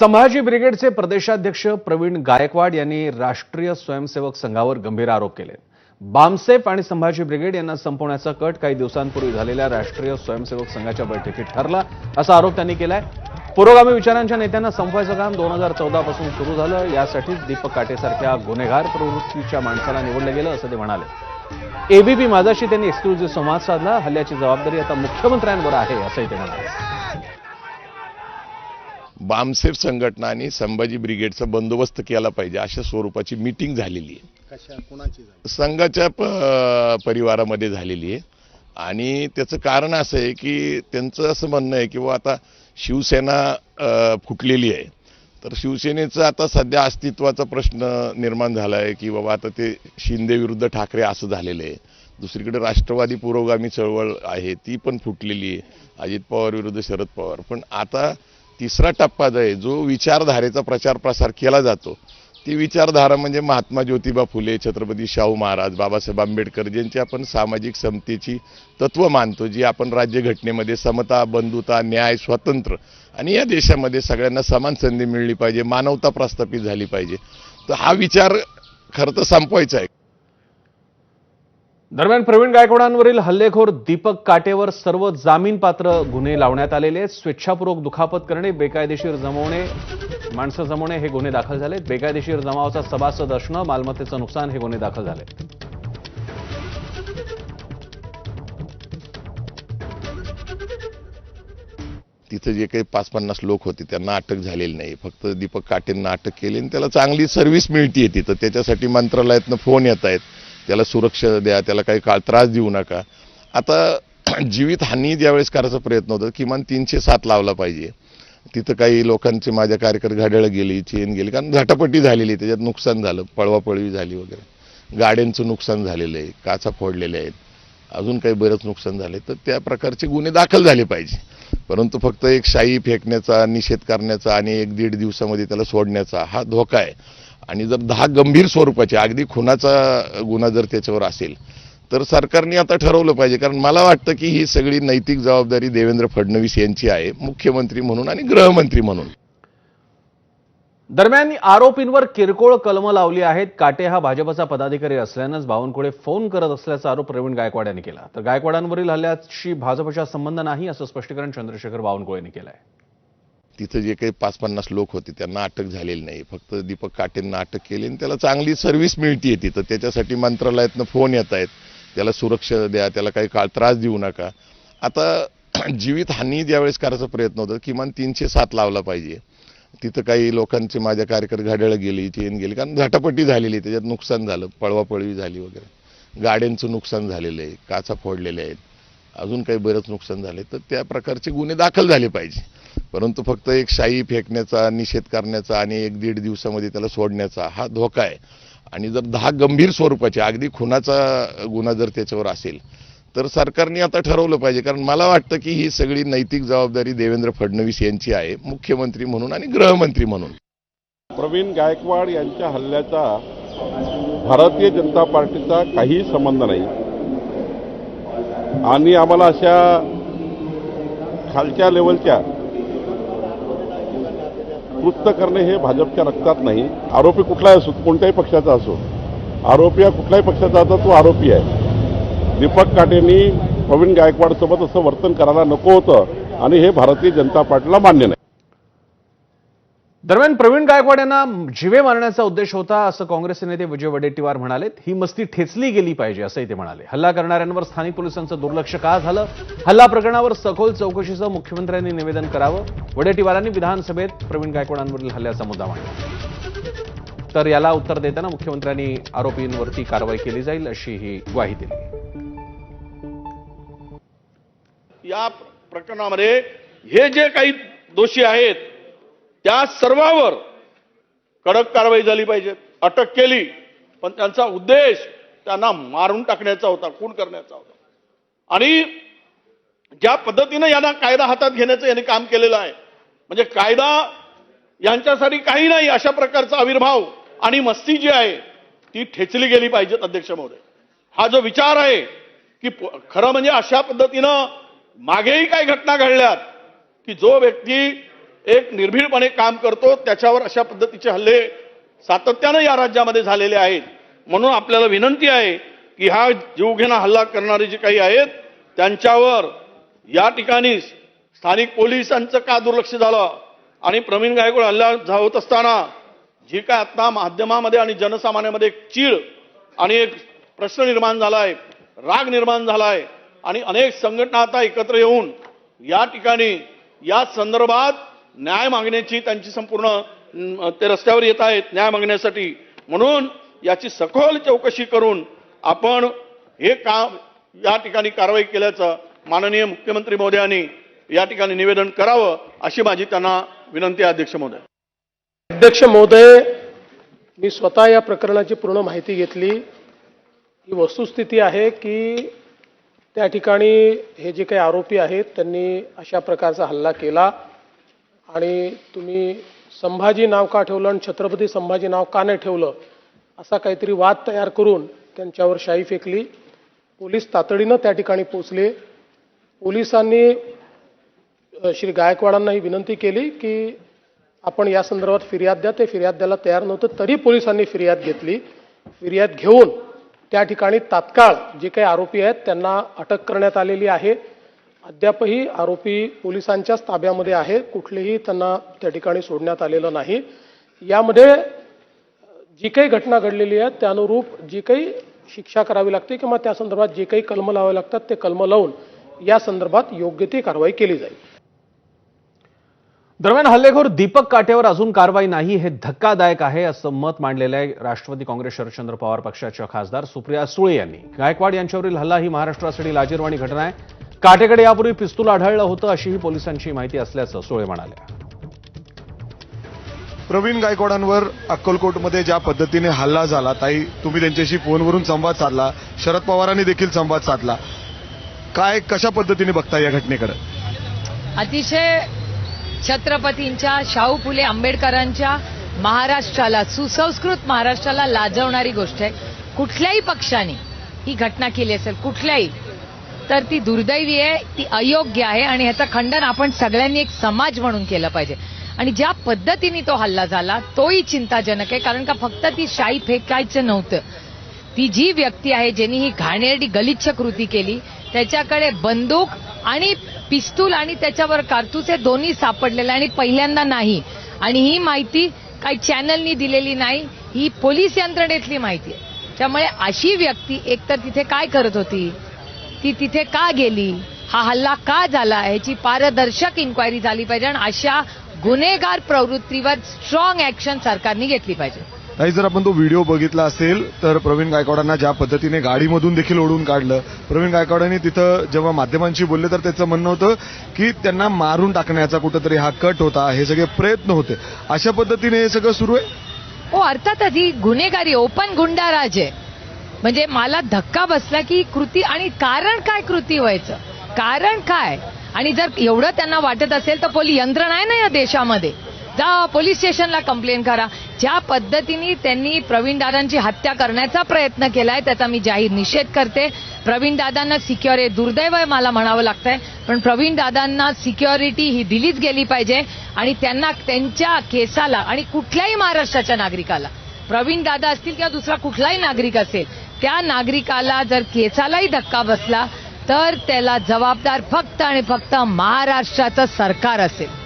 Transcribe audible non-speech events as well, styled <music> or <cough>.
संभाजी ब्रिगेडचे प्रदेशाध्यक्ष प्रवीण गायकवाड यांनी राष्ट्रीय स्वयंसेवक संघावर गंभीर आरोप केले. बामसेफ आणि संभाजी ब्रिगेड यांना संपवण्याचा कट काही दिवसांपूर्वी झालेल्या राष्ट्रीय स्वयंसेवक संघाच्या बैठकीत ठरला असा आरोप त्यांनी केलाय. पुरोगामी विचारांच्या नेत्यांना संपवायचं काम दोन हजार चौदा पासून सुरू झालं यासाठीच दीपक काटेसारख्या गुन्हेगार प्रवृत्तीच्या माणसाला निवडलं गेलं असं ते म्हणाले. एबीपी माझाशी त्यांनी एक्सक्लुझिव्ह संवाद साधला हल्ल्याची जबाबदारी आता मुख्यमंत्र्यांवर आहे असंही ते म्हणाले. बामसेफ संघटना आणि संभाजी ब्रिगेडचा बंदोबस्त केला पाहिजे अशा स्वरूपाची मीटिंग झालेली आहे. संघाच्या प- परिवारामध्ये झालेली आहे. आणि त्याचं कारण असं आहे की त्यांचं असं म्हणणं आहे की आता शिवसेना फुटलेली आहे. तर शिवसेनेचं आता सध्या अस्तित्वाचा प्रश्न निर्माण झाला आहे की बाबा आता ते शिंदे विरुद्ध ठाकरे असं झालेलं आहे. दुसरीकडे राष्ट्रवादी पुरोगामी चळवळ आहे ती पण फुटलेली आहे. अजित पवार विरुद्ध शरद पवार. पण आता तिसरा टप्पा जो आहे जो विचारधारेचा प्रचार प्रसार केला जातो ती विचारधारा म्हणजे महात्मा ज्योतिबा फुले छत्रपती शाहू महाराज बाबासाहेब आंबेडकर ज्यांची आपण सामाजिक समतेची तत्व मानतो जी आपण राज्यघटनेमध्ये समता बंधुता न्याय स्वातंत्र्य आणि या देशामध्ये सगळ्यांना समान संधी मिळली पाहिजे मानवता प्रस्थापित झाली पाहिजे. तर हा विचार खरं तर संपवायचा आहे. दरम्यान प्रवीण गायकवाडांवरील हल्लेखोर दीपक काटेवर सर्व जामीनपात्र गुन्हे लावण्यात आलेले आहेत. स्वेच्छापूर्वक दुखापत करणे बेकायदेशीर जमवणे माणसं जमवणे हे गुन्हे दाखल झाले बेकायदेशीर जमावाचा सभासद असणं मालमत्तेचं नुकसान हे गुन्हे दाखल झाले तिथं जे काही पाच पन्नास लोक होते त्यांना अटक झालेली नाही. फक्त दीपक काटेंना अटक केली आणि त्याला चांगली सर्व्हिस मिळतीये तिथं. त्याच्यासाठी मंत्रालयातनं फोन येत आहेत. त्याला सुरक्षा द्या त्याला काही काळ त्रास देऊ नका. आता <clears throat> जीवित हानी ज्यावेळेस करायचा प्रयत्न होता किमान तीनशे सात लावला पाहिजे. तिथं काही लोकांचे माझ्या कार्यकर घड्याळं गेली चेन गेली कारण झटापटी झालेली त्याच्यात नुकसान झालं पळवापळवी झाली वगैरे. गाड्यांचं नुकसान झालेलं आहे काचा फोडलेल्या आहेत. अजून काही बरंच नुकसान झाले तर त्या प्रकारचे गुन्हे दाखल झाले पाहिजे. परंतु फक्त एक शाई फेकण्याचा निषेध करण्याचा आणि एक दीड दिवसामध्ये त्याला सोडण्याचा हा धोका आहे. आणि जर दहा गंभीर स्वरूपाचे अगदी खुनाचा गुन्हा जर त्याच्यावर असेल तर सरकारने आता ठरवलं पाहिजे. कारण मला वाटतं की ही सगळी नैतिक जबाबदारी देवेंद्र फडणवीस यांची आहे मुख्यमंत्री म्हणून आणि गृहमंत्री म्हणून. दरम्यान आरोपींवर किरकोळ कलम लावली आहेत. काटे हा भाजपचा पदाधिकारी असल्यानंच बावनकुळे फोन करत असल्याचा आरोप प्रवीण गायकवाड यांनी केला. तर गायकवाडांवरील हल्ल्याशी भाजपचा संबंध नाही असं स्पष्टीकरण चंद्रशेखर बावनकुळेंनी केलं आहे तिथं जे काही पाच पन्नास लोक होते त्यांना अटक झालेली नाही. फक्त दीपक काटेंना अटक केली आणि त्याला चांगली सर्व्हिस मिळते तिथं. त्याच्यासाठी मंत्रालयातनं फोन येत आहेत. त्याला सुरक्षा द्या त्याला काही काळ त्रास देऊ नका. आता <clears throat> जीवित हानी ज्यावेळेस करायचा प्रयत्न होता किमान तीनशे सात लावला पाहिजे. तिथं काही लोकांचे माझ्या कार्यकर घड्याळं गेली चेन गेली कारण झटापटी झालेली त्याच्यात नुकसान झालं पळवापळवी झाली वगैरे. गाड्यांचं नुकसान झालेलं आहे काचा फोडलेल्या आहेत. अजून काही बरंच नुकसान झाले तर त्या प्रकारचे गुन्हे दाखल झाले पाहिजे. परंतु फक्त एक शाई फेकण्याचा निषेध करण्याचा आणि एक दीड दिवसामध्ये त्याला सोडण्याचा हा धोका आहे. आणि जर दहा गंभीर स्वरूपाचे अगदी खुनाचा गुन्हा जर त्याच्यावर असेल तर सरकारने आता ठरवलं पाहिजे. कारण मला वाटतं की ही सगळी नैतिक जबाबदारी देवेंद्र फडणवीस यांची आहे मुख्यमंत्री म्हणून आणि गृहमंत्री म्हणून. प्रवीण गायकवाड यांच्या हल्ल्याचा भारतीय जनता पार्टीचा काही संबंध नाही. आणि आम्हाला अशा खालच्या लेवलच्या कृत्य करणे हे भाजपच्या रक्तात नाही. आरोपी कुठलाही असो कोणत्याही पक्षाचा असो. आरोपी हा कुठल्याही पक्षाचा असो तो आरोपी आहे. दीपक काटेंनी प्रवीण गायकवाडसोबत असं वर्तन करायला नको होतं आणि हे भारतीय जनता पार्टीला मान्य नाही. दरम्यान प्रवीण गायकवाड यांना जिवे मारण्याचा उद्देश होता असं काँग्रेसचे नेते विजय वडेट्टीवार म्हणालेत. ही मस्ती ठेचली गेली पाहिजे असंही ते म्हणाले. हल्ला करणाऱ्यांवर स्थानिक पोलिसांचं दुर्लक्ष का झालं? हल्ला प्रकरणावर सखोल चौकशीचं मुख्यमंत्र्यांनी निवेदन करावं? वडेट्टीवारांनी विधानसभेत प्रवीण गायकवाडांवरील हल्ल्याचा मुद्दा मांडला. तर याला उत्तर देताना मुख्यमंत्र्यांनी आरोपींवरती कारवाई केली जाईल अशी ही ग्वाही दिली. या प्रकरणामध्ये हे जे काही दोषी आहेत त्या सर्वावर कडक कारवाई झाली पाहिजे अटक केली. पण त्यांचा उद्देश त्यांना मारून टाकण्याचा होता खून करण्याचा होता. आणि ज्या पद्धतीनं यांना कायदा हातात घेण्याचं यांनी काम केलेलं आहे म्हणजे कायदा यांच्यासाठी काही नाही अशा प्रकारचा आविर्भाव आणि मस्ती जी आहे ती ठेचली गेली पाहिजेत अध्यक्ष महोदय. हा जो विचार आहे की खरं म्हणजे अशा पद्धतीनं मागेही काही घटना घडल्यात की जो व्यक्ती एक निर्भीडपणे काम करतो त्याच्यावर अशा पद्धतीचे हल्ले सातत्यानं या राज्यामध्ये झालेले आहेत. म्हणून आपल्याला विनंती आहे की हा जीवघेणा हल्ला करणारे जे काही आहेत त्यांच्यावर या ठिकाणी स्थानिक पोलिसांचं का दुर्लक्ष झालं आणि प्रवीण गायकवाड हल्ला होत असताना जी काय आता माध्यमामध्ये आणि जनसामान्यामध्ये एक चीड आणि एक प्रश्न निर्माण झाला आहे राग निर्माण झाला आहे आणि अनेक संघटना आता एकत्र येऊन या ठिकाणी या संदर्भात न्याय मागण्याची त्यांची संपूर्ण ते रस्त्यावर येत आहेत न्याय मागण्यासाठी. म्हणून याची सखोल चौकशी करून आपण हे काम या ठिकाणी कारवाई केल्याचं माननीय मुख्यमंत्री महोदयांनी या ठिकाणी निवेदन करावं अशी माझी त्यांना विनंती आहे अध्यक्ष महोदय. अध्यक्ष महोदय मी स्वतः या प्रकरणाची पूर्ण माहिती घेतली. ही वस्तुस्थिती आहे की त्या ठिकाणी हे जे काही आरोपी आहेत त्यांनी अशा प्रकारचा हल्ला केला. आणि तुम्ही संभाजी नाव का ठेवलं आणि छत्रपती संभाजी नाव का नाही ठेवलं असा काहीतरी वाद तयार करून त्यांच्यावर शाई फेकली. पोलीस तातडीनं त्या ठिकाणी पोचले पोलिसांनी श्री गायकवाडांना ही विनंती केली की आपण या संदर्भात फिर्याद द्या. ते फिर्याद द्यायला तयार नव्हतं तरी पोलिसांनी फिर्याद घेतली. फिर्याद घेऊन त्या ठिकाणी तात्काळ जे काही आरोपी आहेत त्यांना अटक करण्यात आलेली आहे. अद्यापही आरोपी पोलिसांच्याच ताब्यामध्ये आहे. कुठलेही त्यांना त्या ठिकाणी सोडण्यात आलेलं नाही. यामध्ये जी काही घटना घडलेली आहे त्यानुरूप जी काही शिक्षा करावी लागते किंवा त्या संदर्भात जे काही कलम लावावे लागतात ते कलम लावून या संदर्भात योग्य ती कारवाई केली जाईल. दरम्यान हल्लेखोर दीपक काटेवर अजून कारवाई नाही हे धक्कादायक आहे असं मत मांडलेलं आहे राष्ट्रवादी काँग्रेस शरदचंद्र पवार पक्षाच्या खासदार सुप्रिया सुळे यांनी. गायकवाड यांच्यावरील हल्ला ही महाराष्ट्रासाठी लाजीरवाणी घटना आहे. काटेकडे यापूर्वी पिस्तूल आढळलं होतं अशीही पोलिसांची माहिती असल्याचं सुळे म्हणाले. प्रवीण गायकवाडांवर अक्कलकोटमध्ये ज्या पद्धतीने हल्ला झाला ताई तुम्ही त्यांच्याशी फोनवरून संवाद साधला शरद पवारांनी देखील संवाद साधला. काय कशा पद्धतीने बघता या घटनेकडे? अतिशय छत्रपतींच्या शाहू फुले आंबेडकरांच्या महाराष्ट्राला सुसंस्कृत महाराष्ट्राला लाजवणारी गोष्ट आहे. कुठल्याही पक्षाने ही घटना केली असेल कुठल्याही तर ती दुर्दैवी आहे ती अयोग्य आहे आणि ह्याचं खंडन आपण सगळ्यांनी एक समाज म्हणून केलं पाहिजे. आणि ज्या पद्धतीने तो हल्ला झाला तोही चिंताजनक आहे कारण का फक्त ती शाई फेकायचं नव्हतं. ती जी व्यक्ती आहे ज्यांनी ही घाणेरडी गलिच्छ कृती केली त्याच्याकडे बंदूक आणि पिस्तूल आणि त्याच्यावर कारतूस हे दोन्ही सापडलेलं आहे आणि पहिल्यांदा नाही. आणि ही माहिती काही चॅनलनी दिलेली नाही ही पोलीस यंत्रणेतली माहिती आहे. त्यामुळे अशी व्यक्ती एकतर तिथे काय करत होती? ती तिथे का गेली? हा हल्ला का झाला? ह्याची पारदर्शक इन्क्वायरी झाली पाहिजे आणि अशा गुन्हेगार प्रवृत्तीवर स्ट्रॉंग ऍक्शन सरकारने घेतली पाहिजे. ताई जर आपण तो व्हिडिओ बघितला असेल तर प्रवीण गायकवाडांना ज्या पद्धतीने गाडीमधून देखील ओढून काढलं प्रवीण गायकवाडांनी तिथं जेव्हा माध्यमांशी बोलले तर त्याचं म्हणणं होतं की त्यांना मारून टाकण्याचा कुठंतरी हा कट होता हे सगळे प्रयत्न होते. अशा पद्धतीने हे सगळं सुरू आहे? हो अर्थातच ही गुन्हेगारी ओपन गुंडाराज आहे. म्हणजे मला धक्का बसला की कृती आणि कारण काय कृती व्हायचं? कारण काय? आणि जर एवढं त्यांना वाटत असेल तर पोलीस यंत्रणा आहे ना या देशामध्ये. जा पोलीस स्टेशनला कंप्लेंट करा. ज्या पद्धतीने त्यांनी प्रवीण दादांची हत्या करण्याचा प्रयत्न केलाय त्याचा मी जाहीर निषेध करते. प्रवीण दादांना सिक्युरिटी दुर्दैव आहे मला म्हणावं लागतंय. पण प्रवीण दादांना सिक्युरिटी ही दिलीच गेली पाहिजे आणि त्यांना त्यांच्या केसाला आणि कुठल्याही महाराष्ट्राच्या नागरिकाला. प्रवीण दादा असतील किंवा दुसरा कुठलाही नागरिक असेल त्या नागरिकाला जर केसालाही धक्का बसला तर त्याला जबाबदार फक्त आणि फक्त महाराष्ट्राचं सरकार असेल.